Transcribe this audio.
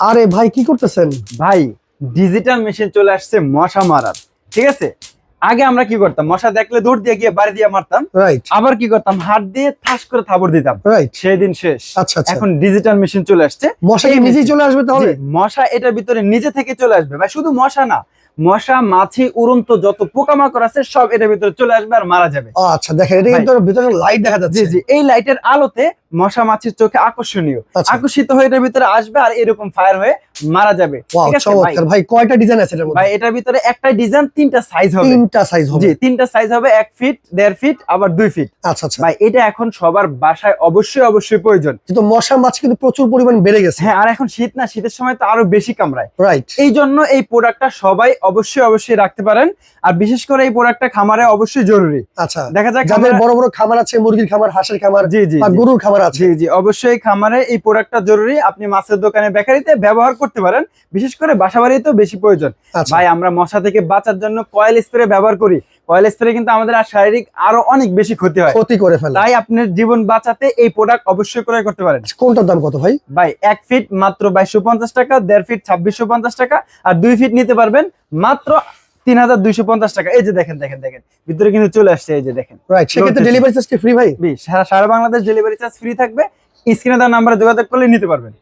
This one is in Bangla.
আরে ভাই কি করতেছেন? ভাই ডিজিটাল মেশিন চলে আসছে মশা মারার ঠিক আছে? আগে আমরা কি করতাম? মশা দেখলে দৌড় দিয়ে গিয়ে বাড়ি দিয়ে মারতাম আবার কি করতাম? হাত দিয়ে ঠাস করে থাবড় দিতাম। সেই দিন শেষ। আচ্ছা আচ্ছা। এখন ডিজিটাল মেশিন চলে আসছে। মশা কি নিজেই চলে আসবে তাহলে? মশা এটার ভিতরে নিজে থেকে চলে আসবে। ভাই শুধু মশা না মশা মাছি উড়ন্ত যত পোকামাকড় আছে সব এটার ভিতরে চলে আসবে আর মারা যাবে। আচ্ছা দেখেন এটা কিন্তু ভিতরে লাইট দেখা যাচ্ছে। জি জি এই লাইটের আলোতে মশা মাছির চোখে আকর্ষণীয়। আচ্ছা। আকর্ষিত হয়ে এটার ভিতরে আসবে আর এরকম ফায়ার হয়ে মারা যাবে। ভাই? কয়টা ডিজাইন আছে ভাই এটার ভিতরে একটা ডিজাইন তিনটা সাইজ হবে। তিনটা সাইজ হবে। জি তিনটা সাইজ হবে এক ফিট দেড় ফিট আবার দুই ফিট আচ্ছা আচ্ছা। ভাই এটা এখন সবার বাসায় অবশ্যই অবশ্যই প্রয়োজন। কিন্তু মশা মাছ কিন্তু প্রচুর পরিমাণ বেড়ে গেছে। হ্যাঁ আর এখন শীত না শীতের সময় তো আরও বেশি কামড়ায়। রাইট এই জন্য এই প্রোডাক্টটা সবাই অবশ্যই অবশ্যই রাখতে পারেন। আর বিশেষ করে এই প্রোডাক্টটা খামারে অবশ্যই জরুরি। আচ্ছা। দেখা যাক যাদের বড় বড় খামার আছে মুরগির খামার হাঁসের খামার জি জি। গরুর খামার আছে। জি অবশ্যই খামারে এই প্রোডাক্টটা জরুরি। আপনি মাছের দোকানে বেকারিতে ব্যবহার করতে পারেন। বিশেষ করে বাসাবাড়িতেও বেশি প্রয়োজন। আচ্ছা। ভাই আমরা মশা থেকে বাঁচার জন্য কয়েল স্প্রে ব্যবহার করি। কয়েল স্প্রে কিন্তু আমাদের আর শারীরিক আরও অনেক বেশি ক্ষতি হয়। ক্ষতি করে ফেলে। তাই আপনার জীবন বাঁচাতে এই প্রোডাক্ট অবশ্যই ক্রয় করতে পারেন। কোনটার দাম কত ভাই? ভাই এক ফিট মাত্র বাইশশো পঞ্চাশ টাকা দেড় ফিট ছাব্বিশশো পঞ্চাশ টাকা আর দুই ফিট নিতে পারবেন মাত্র তিন হাজার দুইশো পঞ্চাশ টাকা। এই যে দেখেন দেখেন দেখেন। ভিতরে কিন্তু চলে আসছে এই যে দেখেন। রাইট সেক্ষেত্রে ডেলিভারি চার্জ কি ফ্রি ভাই? সারা সারা বাংলাদেশ ডেলিভারি চার্জ ফ্রি থাকবে। স্ক্রিনে দেওয়া নাম্বারে যোগাযোগ করলে নিতে পারবেন।